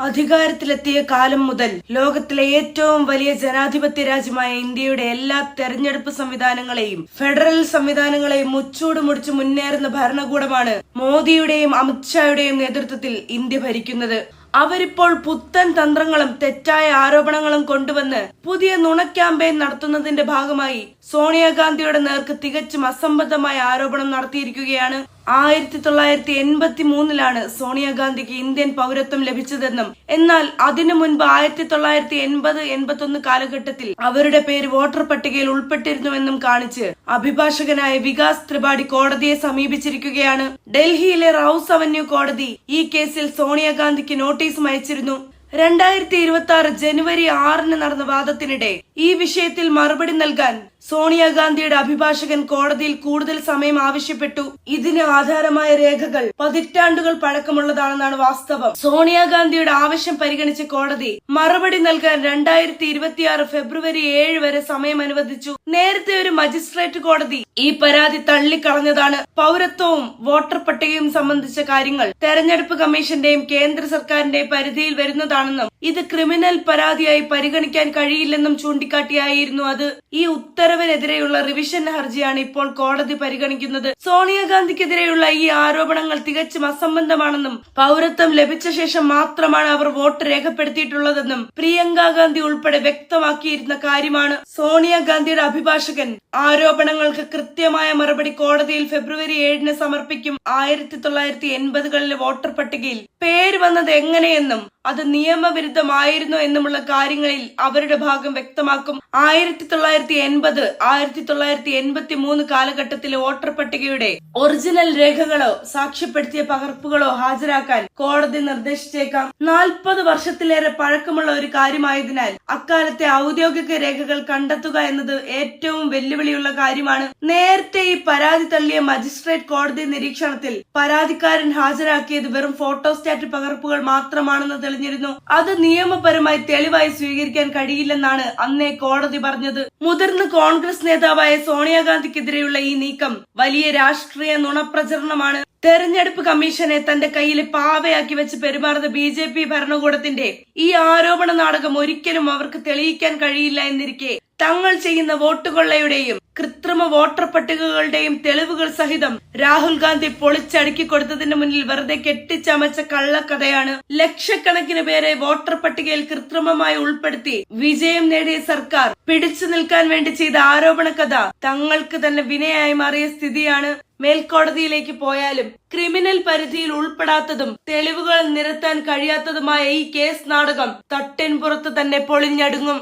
അധികാരത്തിലെത്തിയ കാലം മുതൽ ലോകത്തിലെ ഏറ്റവും വലിയ ജനാധിപത്യ രാജ്യമായ ഇന്ത്യയുടെ എല്ലാ തെരഞ്ഞെടുപ്പ് സംവിധാനങ്ങളെയും ഫെഡറൽ സംവിധാനങ്ങളെയും മുച്ചൂട് മുടിച്ച് മുന്നേറുന്ന ഭരണകൂടമാണ് മോദിയുടെയും അമിത്ഷായുടെയും നേതൃത്വത്തിൽ ഇന്ത്യ ഭരിക്കുന്നത്. അവരിപ്പോൾ പുത്തൻ തന്ത്രങ്ങളും തെറ്റായ ആരോപണങ്ങളും കൊണ്ടുവന്ന് പുതിയ നുണ ക്യാമ്പയിൻ നടത്തുന്നതിന്റെ ഭാഗമായി സോണിയാഗാന്ധിയുടെ നേർക്ക് തികച്ചും അസംബന്ധമായ ആരോപണം നടത്തിയിരിക്കുകയാണ് ആയിരത്തി തൊള്ളായിരത്തി എൺപത്തി മൂന്നിലാണ് സോണിയാഗാന്ധിക്ക് ഇന്ത്യൻ പൗരത്വം ലഭിച്ചതെന്നും എന്നാൽ അതിനു മുൻപ് ആയിരത്തി തൊള്ളായിരത്തി എൺപത് എൺപത്തി ഒന്ന് കാലഘട്ടത്തിൽ അവരുടെ പേര് വോട്ടർ പട്ടികയിൽ ഉൾപ്പെട്ടിരുന്നുവെന്നും കാണിച്ച് അഭിഭാഷകനായ വികാസ് ത്രിപാഠി കോടതിയെ സമീപിച്ചിരിക്കുകയാണ്. ഡൽഹിയിലെ റൌസ് അവന്യൂ കോടതി ഈ കേസിൽ സോണിയാഗാന്ധിക്ക് നോട്ടീസും അയച്ചിരുന്നു. രണ്ടായിരത്തി ഇരുപത്തി ആറ് ജനുവരി ആറിന് നടന്ന വാദത്തിനിടെ ഈ വിഷയത്തിൽ മറുപടി നൽകാൻ സോണിയാഗാന്ധിയുടെ അഭിഭാഷകൻ കോടതിയിൽ കൂടുതൽ സമയം ആവശ്യപ്പെട്ടു. ഇതിന് ആധാരമായ രേഖകൾ പതിറ്റാണ്ടുകൾ പഴക്കമുള്ളതാണെന്നാണ് വാസ്തവം. സോണിയാഗാന്ധിയുടെ ആവശ്യം പരിഗണിച്ച കോടതി മറുപടി നൽകാൻ രണ്ടായിരത്തി ഇരുപത്തിയാറ് ഫെബ്രുവരി ഏഴ് വരെ സമയം അനുവദിച്ചു. നേരത്തെ ഒരു മജിസ്ട്രേറ്റ് കോടതി ഈ പരാതി തള്ളിക്കളഞ്ഞതാണ്. പൗരത്വവും വോട്ടർ പട്ടികയും സംബന്ധിച്ച കാര്യങ്ങൾ തെരഞ്ഞെടുപ്പ് കമ്മീഷന്റെയും കേന്ദ്ര സർക്കാരിന്റെയും പരിധിയിൽ വരുന്നതാണെന്നും ഇത് ക്രിമിനൽ പരാതിയായി പരിഗണിക്കാൻ കഴിയില്ലെന്നും ചൂണ്ടിക്കാട്ടിയായിരുന്നു അത്. ഈ ഉത്തരവിനെതിരെയുള്ള റിവിഷൻ ഹർജിയാണ് ഇപ്പോൾ കോടതി പരിഗണിക്കുന്നത്. സോണിയാഗാന്ധിക്കെതിരെയുള്ള ഈ ആരോപണങ്ങൾ തികച്ചും അസംബന്ധമാണെന്നും പൗരത്വം ലഭിച്ച ശേഷം മാത്രമാണ് അവർ വോട്ട് രേഖപ്പെടുത്തിയിട്ടുള്ളതെന്നും പ്രിയങ്ക ഗാന്ധി ഉൾപ്പെടെ വ്യക്തമാക്കിയിരുന്ന കാര്യമാണ് സോണിയാഗാന്ധിയുടെ അഭിഭാഷകൻ. ആരോപണങ്ങൾക്ക് കൃത്യമായ മറുപടി കോടതിയിൽ ഫെബ്രുവരി ഏഴിന് സമർപ്പിക്കും ആയിരത്തി തൊള്ളായിരത്തി എൺപതുകളിലെ വോട്ടർ പട്ടികയിൽ. പേര് വന്നത് എങ്ങനെയെന്നും അത് നിയമവിരുദ്ധമായിരുന്നു എന്നുമുള്ള കാര്യങ്ങളിൽ അവരുടെ ഭാഗം വ്യക്തമാക്കും. ആയിരത്തി തൊള്ളായിരത്തി എൺപത് ആയിരത്തി തൊള്ളായിരത്തി എൺപത്തി മൂന്ന് കാലഘട്ടത്തിലെ വോട്ടർ പട്ടികയുടെ ഒറിജിനൽ രേഖകളോ സാക്ഷ്യപ്പെടുത്തിയ പകർപ്പുകളോ ഹാജരാക്കാൻ കോടതി നിർദ്ദേശിച്ചേക്കാം. നാൽപ്പത് വർഷത്തിലേറെ പഴക്കമുള്ള ഒരു കാര്യമായതിനാൽ അക്കാലത്തെ ഔദ്യോഗിക രേഖകൾ കണ്ടെത്തുക എന്നത് ഏറ്റവും വെല്ലുവിളിയുള്ള കാര്യമാണ്. നേരത്തെ ഈ പരാതി തള്ളിയ മജിസ്ട്രേറ്റ് കോടതി നിരീക്ഷണത്തിൽ പരാതിക്കാരൻ ഹാജരാക്കിയത് വെറും ഫോട്ടോസ്റ്റാറ്റ് പകർപ്പുകൾ മാത്രമാണെന്ന് തെളിഞ്ഞിരുന്നു. അത് നിയമപരമായി തെളിവായി സ്വീകരിക്കാൻ കഴിയില്ലെന്നാണ് അന്നേ കോടതി പറഞ്ഞത്. മുതിർന്ന കോൺഗ്രസ് നേതാവായ സോണിയാഗാന്ധിക്കെതിരെയുള്ള ഈ നീക്കം വലിയ രാഷ്ട്രീയ നുണപ്രചരണമാണ്. തെരഞ്ഞെടുപ്പ് കമ്മീഷനെ തന്റെ കയ്യിൽ പാവയാക്കി വെച്ച് പെരുമാറുന്ന ബി ജെ പി ഭരണകൂടത്തിന്റെ ഈ ആരോപണ നാടകം ഒരിക്കലും അവർക്ക് തെളിയിക്കാൻ കഴിയില്ല എന്നിരിക്കെ തങ്ങൾ ചെയ്യുന്ന വോട്ടുകൊള്ളയുടെയും കൃത്രിമ വോട്ടർ പട്ടികകളുടെയും തെളിവുകൾ സഹിതം രാഹുൽ ഗാന്ധി പൊളിച്ചടുക്കി കൊടുത്തതിന് മുന്നിൽ വെറുതെ കെട്ടിച്ചമച്ച കള്ളക്കഥയാണ് ലക്ഷക്കണക്കിന് പേരെ വോട്ടർ പട്ടികയിൽ കൃത്രിമമായി ഉൾപ്പെടുത്തി വിജയം നേടിയ സർക്കാർ പിടിച്ചു നിൽക്കാൻ വേണ്ടി ചെയ്ത ആരോപണ കഥ തങ്ങൾക്ക് തന്നെ വിനയായി മാറിയ സ്ഥിതിയാണ് മേൽക്കോടതിയിലേക്ക് പോയാലും ക്രിമിനൽ പരിധിയിൽ ഉൾപ്പെടാത്തതും തെളിവുകൾ നിരത്താൻ കഴിയാത്തതുമായ ഈ കേസ് നാടകം തട്ടിൻപുറത്ത് തന്നെ പൊളിഞ്ഞടുങ്ങും.